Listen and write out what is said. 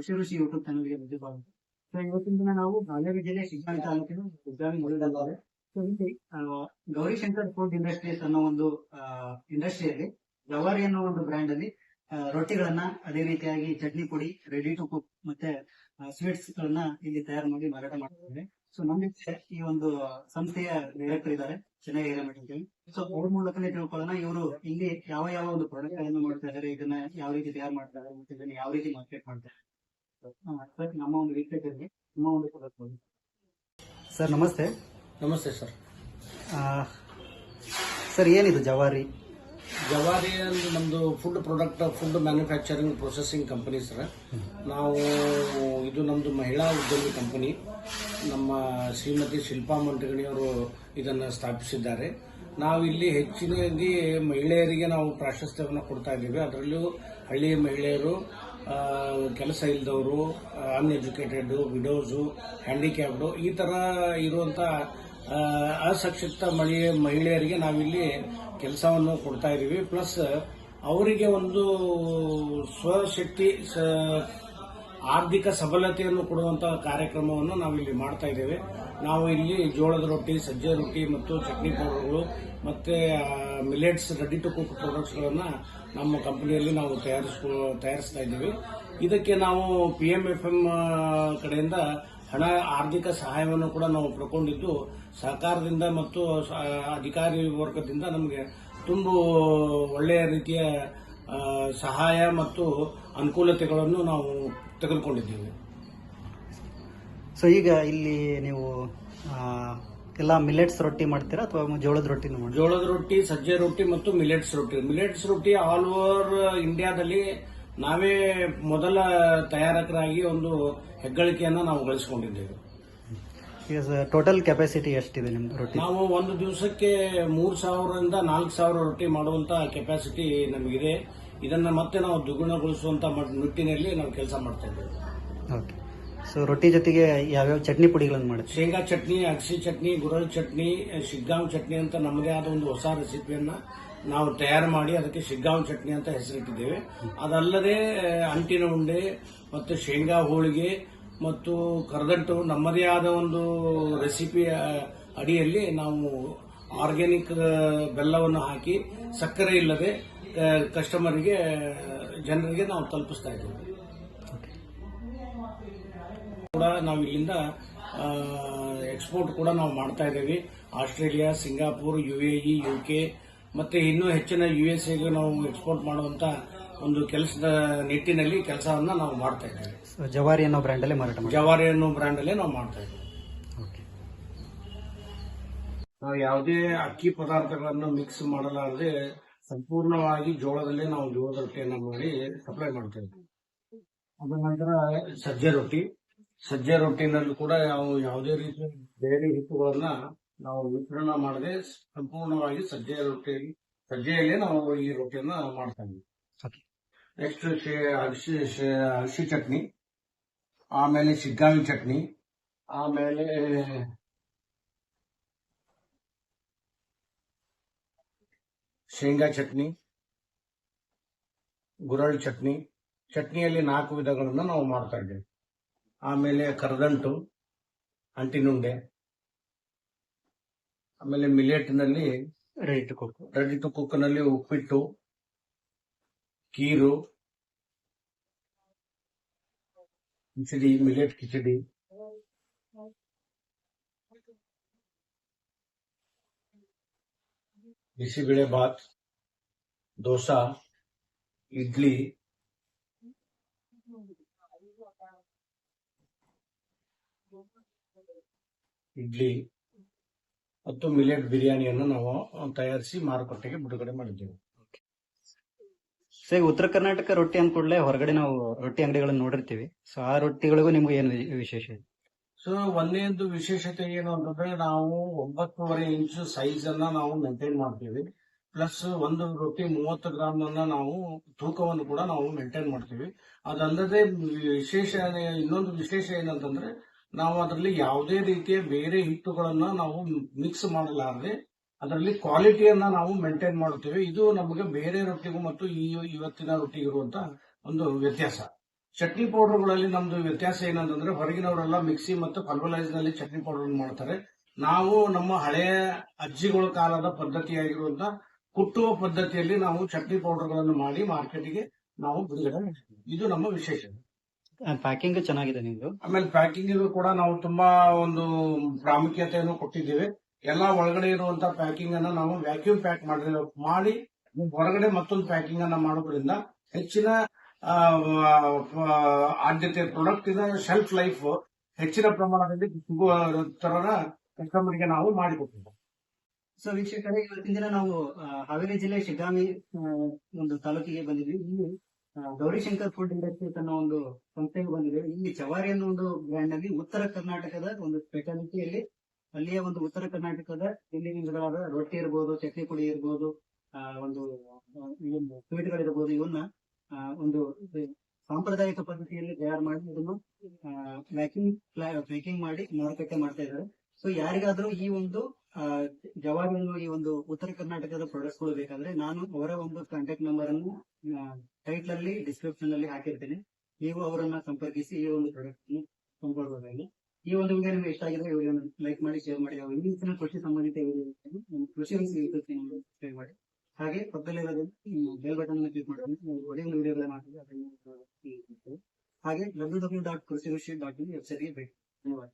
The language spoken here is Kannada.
ಕೃಷಿ ಋಷಿ ಯೂಟ್ಯೂಬ್ ಚಾನಲ್ಗೆ ಸೊ ಇವತ್ತಿನ ದಿನ ನಾವು ಹಾವೇರಿ ಜಿಲ್ಲೆ ಶಿಗ್ಗಾಂವಿ ತಾಲೂಕಿನ ಉದ್ಗಾವಿ ಮೂಲದಲ್ಲಿದ್ದಾರೆ ಸೊ ಇಲ್ಲಿ ಆ, ಗೌರಿಶಂಕರ್ ಫುಡ್ ಇಂಡಸ್ಟ್ರೀಸ್ ಅನ್ನೋ ಒಂದು ಇಂಡಸ್ಟ್ರಿಯಲ್ಲಿ ಜವಾರಿ ಅನ್ನೋ ಒಂದು ಬ್ರ್ಯಾಂಡ್ ಅಲ್ಲಿ ರೊಟ್ಟಿಗಳನ್ನ ಅದೇ ರೀತಿಯಾಗಿ ಚಟ್ನಿ ಪುಡಿ ರೆಡಿ ಟು ಕುಕ್ ಮತ್ತೆ ಸ್ವೀಟ್ಸ್ ಗಳನ್ನ ಇಲ್ಲಿ ತಯಾರು ಮಾಡಿ ಮಾರಾಟ ಮಾಡ್ತಿದ್ದಾರೆ ಸೊ ನಮ್ಗೆ ಜೊತೆ ಈ ಒಂದು ಸಂಸ್ಥೆಯ ಡೈರೆಕ್ಟರ್ ಇದ್ದಾರೆ ಚೆನ್ನೈ ಹಿರೇಮಠ ಅಂತ ಹೇಳಿ ಸೊ ಅವ್ರ ಮೂಲಕನೇ ತಿಳ್ಕೊಳ್ಳೋಣ ಇವರು ಇಲ್ಲಿ ಯಾವ ಯಾವ ಒಂದು ಪ್ರಾಡಕ್ಟ್ಗಳನ್ನು ಮಾಡ್ತಾ ಇದ್ದಾರೆ ಇದನ್ನ ಯಾವ ರೀತಿ ತಯಾರು ಮಾಡ್ತಾರೆ ಮತ್ತೆ ಇದನ್ನ ಯಾವ ರೀತಿ ಮಾರ್ಕೆಟ್ ಮಾಡ್ತಾರೆ. ಸರ್ ನಮ್ಮ ಒಂದು ವೀಕ್ಷಕರಿಗೆ ನಿಮ್ಮ ಒಂದು product ಸರ್ ನಮಸ್ತೆ. ನಮಸ್ತೆ ಸರ್. ಸರ್ ಏನಿದು ಜವಾರಿ? ಜವಾರಿ ಅಂದ್ರೆ ನಮ್ದು food product food manufacturing processing company sir. ನಾವು ಇದು ನಮ್ದು ಮಹಿಳಾ ಉದ್ಯಮಿ ಕಂಪನಿ ನಮ್ಮ ಶ್ರೀಮತಿ ಶಿಲ್ಪಾ ಮಂಟಗಣಿಯವರು ಇದನ್ನು ಸ್ಥಾಪಿಸಿದ್ದಾರೆ. ನಾವು ಇಲ್ಲಿ ಹೆಚ್ಚಿನಾಗಿ ಮಹಿಳೆಯರಿಗೆ ನಾವು ಪ್ರಾಶಸ್ತ್ಯವನ್ನು ಕೊಡ್ತಾ ಇದ್ದೀವಿ. ಅದರಲ್ಲೂ ಹಳ್ಳಿಯ ಮಹಿಳೆಯರು ಕೆಲಸ ಇಲ್ಲದವರು ಅನ್ಎಜುಕೇಟೆಡ್ ವಿಡೋಸು ಹ್ಯಾಂಡಿಕ್ಯಾಪ್ಡು ಈ ಥರ ಇರುವಂಥ ಅಸಕ್ಷಿಪ್ತ ಮಹಿಳೆ ಮಹಿಳೆಯರಿಗೆ ನಾವಿಲ್ಲಿ ಕೆಲಸವನ್ನು ಕೊಡ್ತಾ ಇದ್ದೀವಿ. ಪ್ಲಸ್ ಅವರಿಗೆ ಒಂದು ಸ್ವಶಕ್ತಿ, ಸ- ಆರ್ಥಿಕ ಸಬಲತೆಯನ್ನು ಕೊಡುವಂತಹ ಕಾರ್ಯಕ್ರಮವನ್ನು ನಾವಿಲ್ಲಿ ಮಾಡ್ತಾ ಇದ್ದೇವೆ. ನಾವು ಇಲ್ಲಿ ಜೋಳದ ರೊಟ್ಟಿ, ಸಜ್ಜೆ ರೊಟ್ಟಿ ಮತ್ತು ಚಟ್ನಿ ಪೌಡರ್ಗಳು ಮತ್ತೆ ಮಿಲೆಟ್ಸ್ ರೆಡಿ ಟು ಕುಕ್ ಪ್ರಾಡಕ್ಟ್ಸ್ಗಳನ್ನು ನಮ್ಮ ಕಂಪನಿಯಲ್ಲಿ ನಾವು ತಯಾರಿಸ್ಕೊ, ತಯಾರಿಸ್ತಾ ಇದ್ದೀವಿ. ಇದಕ್ಕೆ ನಾವು ಪಿ ಎಂ ಎಫ್ ಎಂ ಕಡೆಯಿಂದ ಹಣ, ಆರ್ಥಿಕ ಸಹಾಯವನ್ನು ಕೂಡ ನಾವು ಪಡ್ಕೊಂಡಿದ್ದು, ಸರ್ಕಾರದಿಂದ ಮತ್ತು ಅಧಿಕಾರಿ ವರ್ಗದಿಂದ ನಮಗೆ ತುಂಬ ಒಳ್ಳೆಯ ರೀತಿಯ ಸಹಾಯ ಮತ್ತು ಅನುಕೂಲತೆಗಳನ್ನು ನಾವು ತೆಗೆದುಕೊಂಡಿದ್ದೇವೆ. ಸೊ ಈಗ ಇಲ್ಲಿ ನೀವು ಎಲ್ಲ ಮಿಲೆಟ್ಸ್ ರೊಟ್ಟಿ ಮಾಡ್ತೀರಾ ಅಥವಾ ಜೋಳದ ರೊಟ್ಟಿ ಜೋಳದ ರೊಟ್ಟಿ ಸಜ್ಜೆ ರೊಟ್ಟಿ ಮತ್ತು ಮಿಲೆಟ್ಸ್ ರೊಟ್ಟಿ. ಮಿಲೆಟ್ಸ್ ರೊಟ್ಟಿ ಆಲ್ ಓವರ್ ಇಂಡಿಯಾದಲ್ಲಿ ನಾವೇ ಮೊದಲ ತಯಾರಕರಾಗಿ ಒಂದು ಹೆಗ್ಗಳಿಕೆಯನ್ನು ನಾವು ಗಳಿಸಿಕೊಂಡಿದ್ದೇವೆ ಈಗ ಟೋಟಲ್ ಕೆಪಾಸಿಟಿ ಎಷ್ಟಿದೆ ನಿಮ್ದು ರೊಟ್ಟಿ? ನಾವು ಒಂದು ದಿವಸಕ್ಕೆ ಮೂರು ಸಾವಿರದಿಂದ ನಾಲ್ಕು ಸಾವಿರ ರೊಟ್ಟಿ ಮಾಡುವಂತ ಕೆಪಾಸಿಟಿ ನಮಗಿದೆ. ಇದನ್ನ ಮತ್ತೆ ನಾವು ದ್ವಿಗುಣಗೊಳಿಸುವಂತ ಮಟ್- ನಿಟ್ಟಿನಲ್ಲಿ ನಾವು ಕೆಲಸ ಮಾಡ್ತಾ ಇದ್ದೇವೆ. ಓಕೆ ಸೊ ರೊಟ್ಟಿ ಜೊತೆಗೆ ಯಾವ್ಯಾವ ಚಟ್ನಿ ಪುಡಿಗಳನ್ನು ಮಾಡುತ್ತೆ ಶೇಂಗಾ ಚಟ್ನಿ ಅಗಸಿ ಚಟ್ನಿ ಗುರಳ್ ಚಟ್ನಿ ಶಿಗ್ಗಾಂವ್ ಚಟ್ನಿ ಅಂತ ನಮ್ಮದೇ ಆದ ಒಂದು ಹೊಸ ರೆಸಿಪಿಯನ್ನ ನಾವು ತಯಾರು ಮಾಡಿ ಅದಕ್ಕೆ ಶಿಗ್ಗಾಂವ್ ಚಟ್ನಿ ಅಂತ ಹೆಸರಿಟ್ಟಿದ್ದೇವೆ. ಅದಲ್ಲದೆ ಅಂಟಿನ ಉಂಡೆ ಮತ್ತು ಶೇಂಗಾ ಹೋಳಿಗೆ ಮತ್ತು ಕರದಂಟು ನಮ್ಮದೇ ಆದ ಒಂದು ರೆಸಿಪಿ ಅಡಿಯಲ್ಲಿ ನಾವು ಆರ್ಗ್ಯಾನಿಕ್ ಬೆಲ್ಲವನ್ನು ಹಾಕಿ ಸಕ್ಕರೆ ಇಲ್ಲದೆ ಕಸ್ಟಮರಿಗೆ ಜನರಿಗೆ ನಾವು ತಲುಪಿಸ್ತಾ ಇದ್ದೇವೆ. ಕೂಡ ನಾವು ಇಲ್ಲಿಂದ ಎಕ್ಸ್ಪೋರ್ಟ್ ಕೂಡ ನಾವು ಮಾಡ್ತಾ ಇದ್ದೀವಿ. Australia, Singapore, U A E, U K, ಮತ್ತೆ ಇನ್ನೂ ಹೆಚ್ಚಿನ ಯು ಎಸ್ ಎಗೆ ನಾವು ಎಕ್ಸ್ಪೋರ್ಟ್ ಮಾಡುವಂತ ಒಂದು ಕೆಲಸದ ನಿಟ್ಟಿನಲ್ಲಿ ಕೆಲಸವನ್ನ ನಾವು ಮಾಡ್ತಾ ಇದ್ದೇವೆ. ಸೊ ಜವಾರಿ ಅನ್ನೋ ಬ್ರ್ಯಾಂಡಲ್ಲೇ ಮಾರಾಟ ಮಾಡಿ ಜವಾರಿ ಅನ್ನೋ ಬ್ರ್ಯಾಂಡ್ ಅಲ್ಲಿ ನಾವು ಮಾಡ್ತಾ ಇದ್ದೇವೆ. ಓಕೆ ನಾವು ಯಾವುದೇ ಅಕ್ಕಿ ಪದಾರ್ಥಗಳನ್ನು ಮಿಕ್ಸ್ ಮಾಡಲಾರದೆ ಸಂಪೂರ್ಣವಾಗಿ ಜೋಳದಲ್ಲೇ ನಾವು ಜೋಳದ ರೊಟ್ಟಿಯನ್ನು ಮಾಡಿ ಸಪ್ಲೈ ಮಾಡ್ತಾ ಇದ್ದೀವಿ. ಅದ ನಂತರ ಸಜ್ಜೆ ರೊಟ್ಟಿ. ಸಜ್ಜೆ ರೊಟ್ಟಿನಲ್ಲೂ ಕೂಡ ನಾವು ಯಾವುದೇ ರೀತಿಯ ಬೇರೆ ಹಿಟ್ಟುಗಳನ್ನ ನಾವು ಮಿಶ್ರಣ ಮಾಡದೆ ಸಂಪೂರ್ಣವಾಗಿ ಸಜ್ಜೆ ರೊಟ್ಟಿಯಲ್ಲಿ ಸಜ್ಜೆಯಲ್ಲೇ ನಾವು ಈ ರೊಟ್ಟಿಯನ್ನ ಮಾಡ್ತಾ ಇದ್ದೀವಿ. ನೆಕ್ಸ್ಟ್ ಅಗಸಿ ಅಗಸಿ ಚಟ್ನಿ ಆಮೇಲೆ ಶಿಗ್ಗಾವಿ ಚಟ್ನಿ ಆಮೇಲೆ ಶೇಂಗಾ ಚಟ್ನಿ ಗುರಳ್ ಚಟ್ನಿ ಚಟ್ನಿಯಲ್ಲಿ ನಾಲ್ಕು ವಿಧಗಳನ್ನು ನಾವು ಮಾಡ್ತಾ ಇದ್ದೇವೆ. ಆಮೇಲೆ ಕರದಂಟು ಅಂಟಿನುಂಡೆ ಆಮೇಲೆ ಮಿಲೆಟ್ನಲ್ಲಿ ready to cook ready to ಕುಕ್ನಲ್ಲಿ uppittu kheer khichdi millet khichdi bisibele Baat dosa idli idli ಮತ್ತು ಮಿಲೆಟ್ ಬಿರಿಯಾನಿಯನ್ನು ನಾವು ತಯಾರಿಸಿ ಮಾರುಕಟ್ಟೆಗೆ ಬಿಡುಗಡೆ ಮಾಡಿದ್ದೇವೆ ಸೊ ಈಗ ಉತ್ತರ ಕರ್ನಾಟಕ ರೊಟ್ಟಿ ಅಂದ ಕೂಡಲೇ ಹೊರಗಡೆ ನಾವು ರೊಟ್ಟಿ ಅಂಗಡಿಗಳನ್ನ ನೋಡಿರ್ತೀವಿ. ಸೊ ಆ ರೊಟ್ಟಿಗಳಿಗೂ ನಿಮ್ಗೆ ಏನು ವಿಶೇಷ ಇದೆ? ಸೊ ಒಂದು ವಿಶೇಷತೆ ಏನು ಅಂತಂದ್ರೆ ನಾವು ಒಂಬತ್ತೂವರೆ ಇಂಚ್ ಸೈಜ್ ಅನ್ನ ನಾವು ಮೇಂಟೈನ್ ಮಾಡ್ತೀವಿ. ಪ್ಲಸ್ ಒಂದು ರೊಟ್ಟಿ ಮೂವತ್ತು ಗ್ರಾಮ್ ಅನ್ನ ನಾವು ತೂಕವನ್ನು ಕೂಡ ನಾವು ಮೇಂಟೈನ್ ಮಾಡ್ತೀವಿ. ಅದಲ್ಲದೆ ವಿಶೇಷ ಇನ್ನೊಂದು ವಿಶೇಷ ಏನಂತಂದ್ರೆ ನಾವು ಅದರಲ್ಲಿ ಯಾವುದೇ ರೀತಿಯ ಬೇರೆ ಹಿಟ್ಟುಗಳನ್ನ ನಾವು ಮಿಕ್ಸ್ ಮಾಡಲಾರದೆ ಅದರಲ್ಲಿ ಕ್ವಾಲಿಟಿಯನ್ನ ನಾವು ಮೇಂಟೈನ್ ಮಾಡುತ್ತೇವೆ. ಇದು ನಮಗೆ ಬೇರೆ ರೊಟ್ಟಿಗೂ ಮತ್ತು ಈ ಇವತ್ತಿನ ರೊಟ್ಟಿಗಿರುವಂತ ಒಂದು ವ್ಯತ್ಯಾಸ. ಚಟ್ನಿ ಪೌಡರ್ಗಳಲ್ಲಿ ನಮ್ದು ವ್ಯತ್ಯಾಸ ಏನಂತಂದ್ರೆ ಹೊರಗಿನವರೆಲ್ಲ ಮಿಕ್ಸಿ ಮತ್ತು ಪಲ್ವಲೈಸ್ನಲ್ಲಿ ಚಟ್ನಿ ಪೌಡರ್ ಮಾಡ್ತಾರೆ. ನಾವು ನಮ್ಮ ಹಳೆಯ ಅಜ್ಜಿಗಳ ಕಾಲದ ಪದ್ಧತಿಯಾಗಿರುವಂತ ಕುಟ್ಟುವ ಪದ್ಧತಿಯಲ್ಲಿ ನಾವು ಚಟ್ನಿ ಪೌಡರ್ಗಳನ್ನು ಮಾಡಿ ಮಾರ್ಕೆಟ್ಗೆ ನಾವು ಬಿಡುಗಡೆ ಮಾಡ್ತೀವಿ. ಇದು ನಮ್ಮ ವಿಶೇಷ. ಪ್ಯಾಕಿಂಗ್ ಚೆನ್ನಾಗಿದೆ ನಿಮ್ದು? ಆಮೇಲೆ ಪ್ಯಾಕಿಂಗ್ ಕೂಡ ನಾವು ತುಂಬಾ ಒಂದು ಪ್ರಾಮುಖ್ಯತೆಯನ್ನು ಕೊಟ್ಟಿದ್ದೇವೆ. ಎಲ್ಲಾ ಒಳಗಡೆ ಇರುವಂತ ಪ್ಯಾಕಿಂಗ್ ಅನ್ನ ನಾವು ವ್ಯಾಕ್ಯೂಮ್ ಪ್ಯಾಕ್ ಮಾಡಿ ಮಾಡಿ ಹೊರಗಡೆ ಮತ್ತೊಂದು ಪ್ಯಾಕಿಂಗ್ ಅನ್ನ ಮಾಡೋದ್ರಿಂದ ಹೆಚ್ಚಿನ ಆದ್ಯತೆ ಪ್ರಾಡಕ್ಟ್ ಇನ ಶೆಲ್ಫ್ ಲೈಫ್ ಹೆಚ್ಚಿನ ಪ್ರಮಾಣದಲ್ಲಿ ಸಿಗುವ ತರನ ಕಸ್ಟಮರ್ಗೆ ನಾವು ಮಾಡಿಕೊಟ್ಟಿದ್ದೇವೆ ಸೊ ವೀಕ್ಷಕರೇ, ಇವತ್ತಿನ ದಿನ ನಾವು ಹಾವೇರಿ ಜಿಲ್ಲೆ ಶಿಗ್ಗಾಮಿ ಒಂದು ತಾಲೂಕಿಗೆ ಬಂದಿದ್ವಿ. ಇಲ್ಲಿ ಗೌರಿಶಂಕರ್ ಫುಡ್ ಇಂಡಸ್ಟ್ರೀಸ್ ಅನ್ನೋ ಒಂದು ಸಂಸ್ಥೆಗೆ ಬಂದಿದ್ದೇವೆ ಇಲ್ಲಿ ಚವಾರಿ ಅನ್ನೋ ಒಂದು ಬ್ರ್ಯಾಂಡ್ನಲ್ಲಿ ಉತ್ತರ ಕರ್ನಾಟಕದ ಒಂದು ಸ್ಪೆಷಾಲಿಟಿಯಲ್ಲಿ ಅಲ್ಲಿಯ ಒಂದು ಉತ್ತರ ಕರ್ನಾಟಕದ ತಿಂಡಿ ತಿನಿಸುಗಳಾದ ರೊಟ್ಟಿ ಇರ್ಬೋದು ಚಟ್ನಿ ಪುಡಿ ಇರ್ಬೋದು ಆ, ಒಂದು ಸ್ವೀಟ್ಗಳಿರ್ಬೋದು ಇವನ್ನ ಒಂದು ಸಾಂಪ್ರದಾಯಿಕ ಪದ್ಧತಿಯಲ್ಲಿ ತಯಾರು ಮಾಡಿ ಇದನ್ನು ಪ್ಯಾಕಿಂಗ್ ಪ್ಯಾಕಿಂಗ್ ಮಾಡಿ ಮಾರುಕಟ್ಟೆ ಮಾಡ್ತಾ ಇದ್ದಾರೆ. ಸೊ ಯಾರಿಗಾದ್ರೂ ಈ ಒಂದು ಜವಾರಿ ಈ ಒಂದು ಉತ್ತರ ಕರ್ನಾಟಕದ ಪ್ರಾಡಕ್ಟ್ಸ್ಗಳು ಬೇಕಾದ್ರೆ ನಾನು ಅವರ ಒಂದು ಕಾಂಟ್ಯಾಕ್ಟ್ ನಂಬರ್ ಅನ್ನು ಟೈಟ್ಲ್ ಅಲ್ಲಿ ಡಿಸ್ಕ್ರಿಪ್ಷನ್ ಅಲ್ಲಿ ಹಾಕಿರ್ತೇನೆ. ನೀವು ಅವರನ್ನ ಸಂಪರ್ಕಿಸಿ ಈ ಒಂದು ಪ್ರಾಡಕ್ಟ್ ಅನ್ನು ಕೊಂಡ್ಕೊಳ್ಬಹುದಾಗಿ ಈ ಒಂದು ವಿಡಿಯೋ ನಿಮಗೆ ಇಷ್ಟ ಆಗಿದ್ರೆ ವಿಡಿಯೋ ಲೈಕ್ ಮಾಡಿ, ಶೇರ್ ಮಾಡಿ ಹಾಗೂ ಇಂಗ್ಲಿಷ್ ಕೃಷಿ ಸಂಬಂಧಿತ ವಿಡಿಯೋ ಕೃಷಿ ಮಾಡಿ. ಹಾಗೆ ಪಕ್ಕದಲ್ಲಿರೋದು ಬೆಲ್ ಬಟನ್ ಕ್ಲಿಕ್ ಮಾಡಿ ಒಳ್ಳೆಯ ಒಂದು ವಿಡಿಯೋಗಳ ಮಾಡ್ತೀವಿ ಅದನ್ನು ಹಾಗೆ W W dot Krishi dot in ವೆಬ್ಸೈಟ್ಗೆ ಭೇಟಿ. ಧನ್ಯವಾದ.